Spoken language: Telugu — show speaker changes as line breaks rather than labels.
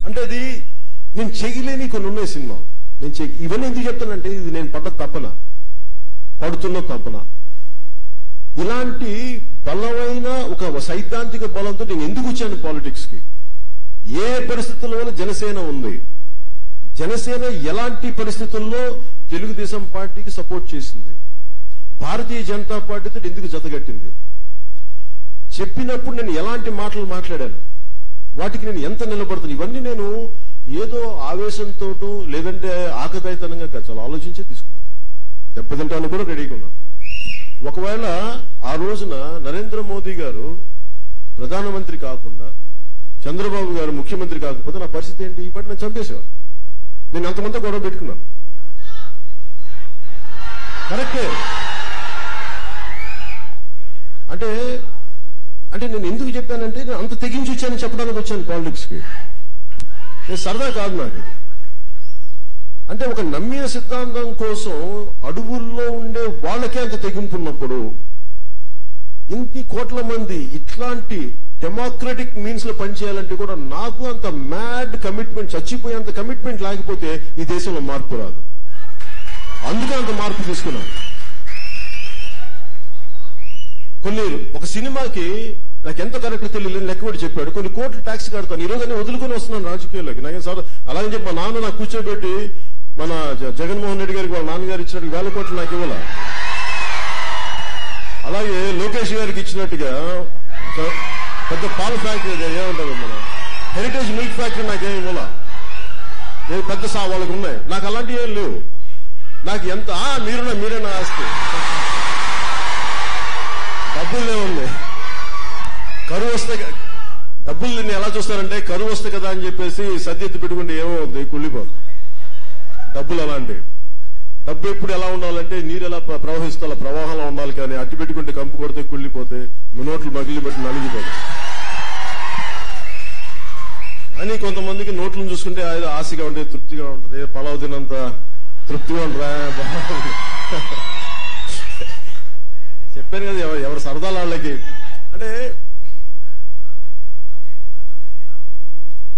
అంటే అది నేను చేయలేని కొన్ని ఉన్నాయి సినిమా. నేను చెయ్యి ఇవన్నీ ఎందుకు చెప్తానంటే ఇది నేను పడ్డ తపన. పడుతున్న తపన. ఇలాంటి బలమైన ఒక సైద్ధాంతిక బలంతో నేను ఎందుకు వచ్చాను పాలిటిక్స్కి ఏ పరిస్థితుల్లో జనసేన ఉంది. జనసేన ఎలాంటి పరిస్థితుల్లో తెలుగుదేశం పార్టీకి సపోర్ట్ చేసింది? భారతీయ జనతా పార్టీతో ఎందుకు జతగట్టింది చెప్పినప్పుడు నేను ఎలాంటి మాటలు మాట్లాడాను? వాటికి నేను ఎంత నిలబడుతాను? ఇవన్నీ నేను ఏదో ఆవేశంతో లేదంటే ఆకతాయితనంగా చాలా ఆలోచించే తీసుకున్నాను. దెబ్బతింటాను కూడా రెడీగా ఉన్నాను. ఒకవేళ ఆ రోజున నరేంద్ర మోదీ గారు ప్రధానమంత్రి కాకుండా చంద్రబాబు గారు ముఖ్యమంత్రి కాకపోతే నా పరిస్థితి ఏంటి? ఇప్పటి నేను చంపేసేవారు నేను అంతమంది గొడవ పెట్టుకున్నాను. కరెక్టే. అంటే అంటే నేను ఎందుకు చెప్పానంటే నేను అంత తెగించి వచ్చాను చెప్పడానికి వచ్చాను పాలిటిక్స్కి. నేను సరదా కాదు నాకు అంటే ఒక నమ్మిన సిద్ధాంతం కోసం అడవుల్లో ఉండే వాళ్ళకే అంత తెగింపు ఉన్నప్పుడు ఇంటి కోట్ల మంది ఇట్లాంటి డెమోక్రటిక్ మీన్స్లో పనిచేయాలంటే కూడా నాకు అంత మ్యాడ్ కమిట్మెంట్ చచ్చిపోయేంత కమిట్మెంట్ లేకపోతే ఈ దేశంలో మార్పు రాదు. అందుకే అంత మార్పు తీసుకున్నాను. కొన్ని ఒక సినిమాకి నాకు ఎంత కరెక్ట్ తెలియలేదు లెక్క కూడా చెప్పాడు. కొన్ని కోట్లు ట్యాక్స్ కడతాను. ఈ రోజు నేను వదులుకొని వస్తున్నాను రాజకీయాల్లోకి. నాకేం సార్ అలాగే చెప్పి మా నాన్న నాకు కూర్చోబెట్టి మన జగన్మోహన్ రెడ్డి గారికి వాళ్ళ నాన్నగారు ఇచ్చినట్టు వేల కోట్లు నాకు ఇవ్వాల? అలాగే లోకేష్ గారికి ఇచ్చినట్టుగా పెద్ద పాల ఫ్యాక్టరీ అది ఏముంటుంది మన? హెరిటేజ్ మిల్క్ ఫ్యాక్టరీ నాకేం ఇవ్వాల? నేను పెద్ద సా వాళ్ళకు ఉన్నాయి. నాకు అలాంటివి ఏం లేవు. నాకు ఎంత మీరున్నా మీరే నా ఆస్తి. డబ్బుల్ని ఎలా చూస్తారంటే కరువు వస్తే కదా అని చెప్పేసి సద్యెత్తి పెట్టుకుంటే ఏమో కుళ్ళిపోదు డబ్బులు అలాంటి డబ్బు ఎప్పుడు ఎలా ఉండాలంటే నీరు ఎలా ప్ర- ప్రవహిస్తే అలా ప్రవాహంలో ఉండాలి కానీ అట్టి పెట్టుకుంటే కంపు కొడితే కుళ్ళిపోతే నోట్లు మగిలి పెట్టి నలిగిపోదు అని కొంతమందికి నోట్లను చూసుకుంటే అది ఆశగా ఉంటే తృప్తిగా ఉంటుంది. పలావ్ తినంత తృప్తిగా ఉండరా? చెప్పాను కదా ఎవరు ఎవరు సరదాలు వాళ్ళకి అంటే